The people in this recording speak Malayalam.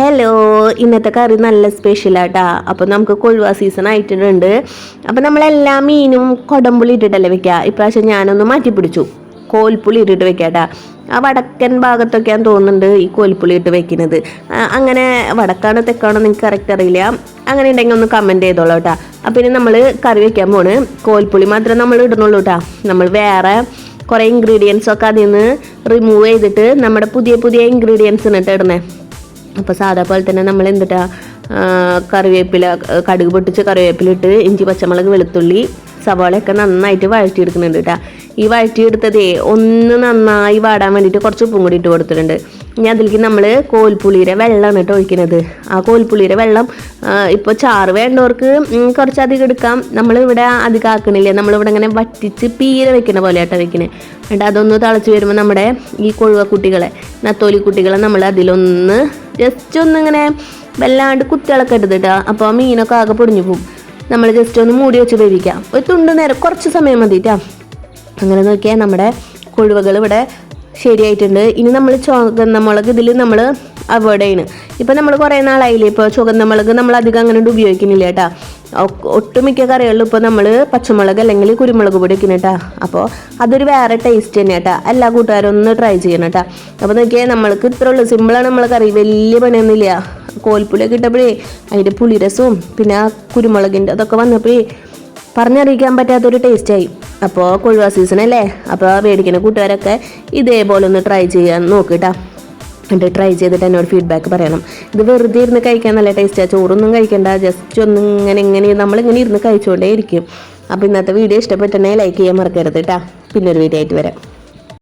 ഹലോ ഇന്നത്തെ കറി നല്ല സ്പെഷ്യലാട്ടാ അപ്പോൾ നമുക്ക് കൊഴുവ സീസൺ ആയിട്ടുണ്ട്. അപ്പോൾ നമ്മളെല്ലാ മീനും കൊടമ്പുളി ഇട്ടിട്ടല്ലേ വെക്കുക ഇപ്രാവശ്യം ഞാനൊന്ന് മാറ്റി പിടിച്ചു. കോൽപ്പുളി ഇട്ടിട്ട് വെക്കാട്ടാ. ആ വടക്കൻ ഭാഗത്തൊക്കെയാണ് തോന്നുന്നുണ്ട് ഈ കോൽപ്പുളി ഇട്ട് വെക്കുന്നത്. അങ്ങനെ വടക്കാണോ തെക്കാണോ നിങ്ങൾക്ക് കറക്റ്റ് അറിയില്ല. അങ്ങനെ ഉണ്ടെങ്കിൽ ഒന്ന് കമന്റ് ചെയ്തോളൂ കേട്ടോ അപ്പം ഇനി നമ്മൾ കറി വെക്കാൻ പോണ്. കോൽപ്പുളി മാത്രമേ നമ്മൾ ഇടുന്നുള്ളൂ കേട്ടോ നമ്മൾ വേറെ കുറേ ഇൻഗ്രീഡിയൻസ് ഒക്കെ അതിൽ നിന്ന് റിമൂവ് ചെയ്തിട്ട് നമ്മുടെ പുതിയ പുതിയ ഇൻഗ്രീഡിയൻസ് ഇട്ട് ഇടണേ അപ്പോൾ സാധാ പോലെ തന്നെ നമ്മൾ എന്തിട്ടാ കറിവേപ്പില കടുക് പൊട്ടിച്ച് കറിവേപ്പിലിട്ട് ഇഞ്ചി പച്ചമുളക് വെളുത്തുള്ളി സവാളയൊക്കെ നന്നായിട്ട് വഴറ്റിയെടുക്കുന്നുണ്ട് കേട്ടോ ഈ വഴറ്റിയെടുത്തതേ ഒന്ന് നന്നായി വാടാൻ വേണ്ടിയിട്ട് കുറച്ച് ഉപ്പും കൂടി ഇട്ട് കൊടുത്തിട്ടുണ്ട്. ഇനി അതിലേക്ക് നമ്മൾ കോൽപ്പുളിയുടെ വെള്ളമാണ് കേട്ടോ ഒഴിക്കുന്നത് ആ കോൽപ്പുളിയുടെ വെള്ളം ഇപ്പോൾ ചാറ് വേണ്ടവർക്ക് കുറച്ചധികം എടുക്കാം. നമ്മളിവിടെ അധികം ആക്കണില്ല? നമ്മളിവിടെ ഇങ്ങനെ വറ്റിച്ച് പീര വെക്കുന്ന പോലെ ആട്ടോ വെക്കണേ. എന്നിട്ട് അതൊന്ന് തിളച്ച് വരുമ്പോൾ നമ്മുടെ ഈ കൊഴുവ കുട്ടികളെ നത്തോലി കുട്ടികളെ നമ്മൾ അതിലൊന്ന് ജസ്റ്റ് ഒന്ന് ഇങ്ങനെ വല്ലാണ്ട് കുത്തിളക്കരുത് കേട്ടോ. അപ്പോൾ മീനൊക്കെ ആകെ പൊടിഞ്ഞു പോകും. നമ്മൾ ജസ്റ്റ് ഒന്ന് മൂടി വെച്ച് വേവിക്കാം. ഒരു തുണ്ട് നേരം കുറച്ച് സമയം മതി അങ്ങനെ നോക്കിയാൽ നമ്മുടെ കൊഴുവകൾ ഇവിടെ ശരിയായിട്ടുണ്ട്. ഇനി നമ്മൾ ചുവന്ന മുളക് ഇതിൽ നമ്മൾ അവോയ്ഡ് ചെയ്യണം. ഇപ്പം നമ്മൾ കുറേ നാളായില്ലേ? ഇപ്പോൾ ചുവന്ന മുളക് നമ്മൾ അധികം അങ്ങനെ ഉപയോഗിക്കുന്നില്ല കേട്ടോ. ഒട്ടുമിക്ക കറികളിലും ഇപ്പോൾ നമ്മൾ പച്ചമുളക് അല്ലെങ്കിൽ കുരുമുളക് പൊടി വെക്കണം കേട്ടോ. അപ്പോൾ അതൊരു വേറെ ടേസ്റ്റ് തന്നെ കേട്ടോ. എല്ലാ കൂട്ടുകാരും ഒന്ന് ട്രൈ ചെയ്യണം കേട്ടോ. അപ്പോൾ നോക്കിയാൽ നമ്മൾക്ക് ഇത്ര ഉള്ളൂ. സിമ്പിളാണ് നമ്മൾ കറി. വലിയ പണിയൊന്നുമില്ല. കോൽപ്പുളിയൊക്കെ ഇട്ടപ്പോഴേ അതിന്റെ പുളിരസവും പിന്നെ ആ കുരുമുളകിന്റെ അതൊക്കെ വന്നപ്പോഴേ പറഞ്ഞറിയിക്കാൻ പറ്റാത്തൊരു ടേസ്റ്റായി അപ്പോൾ കൊഴുവ സീസൺ അല്ലേ? അപ്പോൾ മേടിക്കുന്ന കൂട്ടുകാരൊക്കെ ഇതേപോലെ ഒന്ന് ട്രൈ ചെയ്യാൻ നോക്കിട്ടാ. എന്നിട്ട് ട്രൈ ചെയ്തിട്ട് എന്നോട് ഫീഡ്ബാക്ക് പറയണം. ഇത് വെറുതെ ഇരുന്ന് കഴിക്കാൻ നല്ല ടേസ്റ്റാണ് ചോറൊന്നും കഴിക്കണ്ട. ജസ്റ്റ് ഒന്ന് ഇങ്ങനെ ഇങ്ങനെ നമ്മളിങ്ങനെ ഇരുന്ന് കഴിച്ചുകൊണ്ടേ ഇരിക്കും. അപ്പോൾ ഇന്നത്തെ വീഡിയോ ഇഷ്ടപ്പെട്ടുണ്ടെങ്കിൽ ലൈക്ക് ചെയ്യാൻ മറക്കരുത് കേട്ടോ പിന്നൊരു വീഡിയോ ആയിട്ട് വരാം.